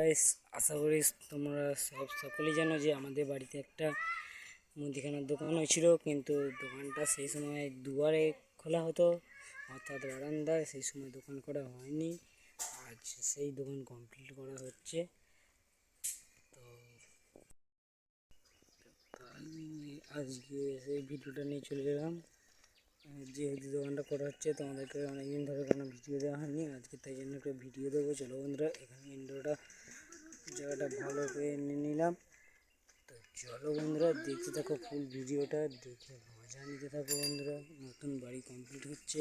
Guys আশা করি তোমরা সব সকলেই জানো যে আমাদের বাড়িতে একটা মুদিখানার দোকান হয়েছিল, কিন্তু দোকানটা সেই সময় দুয়ারে খোলা হতো, অর্থাৎ বারান্দায় সেই সময় দোকান করা হয়নি। আজ সেই দোকান কমপ্লিট করা হচ্ছে। তো আজকে সেই ভিডিওটা নিয়ে চলে এলাম। যেহেতু দোকানটা করা হচ্ছে তোমাদেরকে অনেকদিন ধরে কোনো ভিডিও দেওয়া হয়নি। আজকে তাই জন্য একটা ভিডিও দেবো। চলো বন্ধুরা, এখানে ইন্ডোটা জায়গাটা ভালো করে নিয়ে নিলাম। তো চলো বন্ধুরা, দেখতে থাকো ফুল ভিডিওটা, দেখে মজা নিতে থাকো বন্ধুরা। নতুন বাড়ি কমপ্লিট হচ্ছে।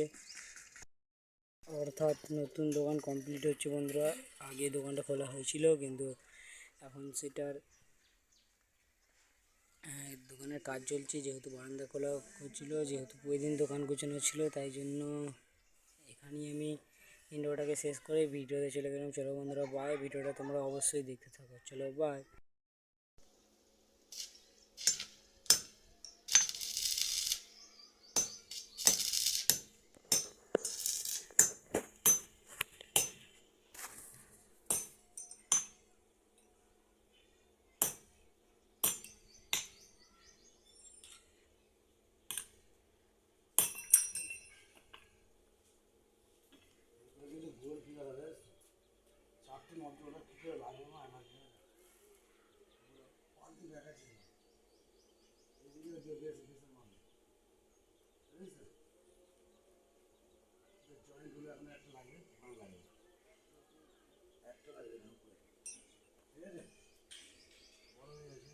অর্থাৎ নতুন দোকান কমপ্লিট হচ্ছে বন্ধুরা। আগে দোকানটা খোলা হয়েছিল, কিন্তু এখন সেটার দোকানের কাজ চলছে, যেহেতু বারান্দা খোলা হচ্ছিল যেহেতু প্রতিদিন দোকান গোছানো ছিল, তাই জন্য এখানেই আমি ইন্ডোটাকে শেষ করে ভিডিওতে চলে গেলাম। চলো বন্ধুরা বাই ভিডিওটা তোমরা অবশ্যই দেখতে থাকো। চলো বাই গোল ফিগার হবে চারটে মধ্যে ওটা কী করে লাগবে না আমাকে পাল্টি দেখাচ্ছি না এদিকে বেশ বেশ মানে বুঝেছে জয়েন্টগুলো এখন একটা লাগে ভালো লাগে একটা লাগে ঠিক আছে বড় হয়ে গেছে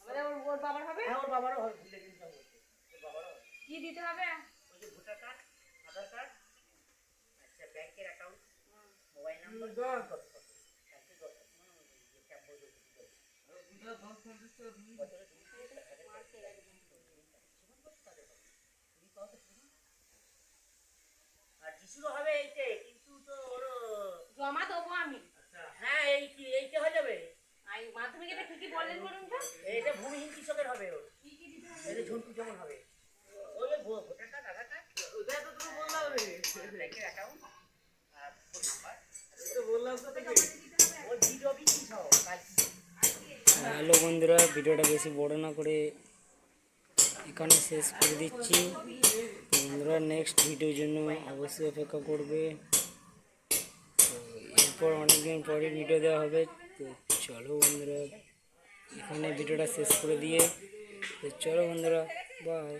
আমাদের ওর ওর বাবার হবে? হ্যাঁ ওর বাবারও হবে ভুলে কিন্তু ওর বাবারও কি দিতে হবে? ওই যে ভোটার কার্ড আধার কার্ড আচ্ছা ব্যাংকের অ্যাকাউন্ট মোবাইল নাম্বার কত কত দশ কত হুম, যে ক্যাব বই বই বই। বছরে দুই হাজার টাকা। জীবন কত তাদের হবে? কুড়ি পাও তো শুধু। আর যিশুরও হবে এইটে কিন্তু তো ওর জমা দেবো আমি আচ্ছা হ্যাঁ এই কি এইটা হয়ে যাবে আই মাধ্যমিকে কি কি বললেন বলুন তো। এইটা ভূমিহীন কৃষকের হবে ওর। কি কি দিতে হবে এই যে ঝন্টু যেমন হবে। ওই ভোটার কার্ড আধার কার্ড ওটা তো তুমি বললাম। ব্যাংকের অ্যাকাউন্ট আর ফোন নাম্বার তো বললাম তো ও জিরবি কি সহ? হ্যালো বন্ধুরা ভিডিওটা বেশি বড় না করে এখানে শেষ করে দিচ্ছি। বন্ধুরা নেক্সট ভিডিওর জন্য অবশ্যই অপেক্ষা করবে। তো এরপর অনেকদিন পরে ভিডিও দেওয়া হবে। তো চলো বন্ধুরা। এখানে ভিডিওটা শেষ করে দিয়ে চলো বন্ধুরা বাই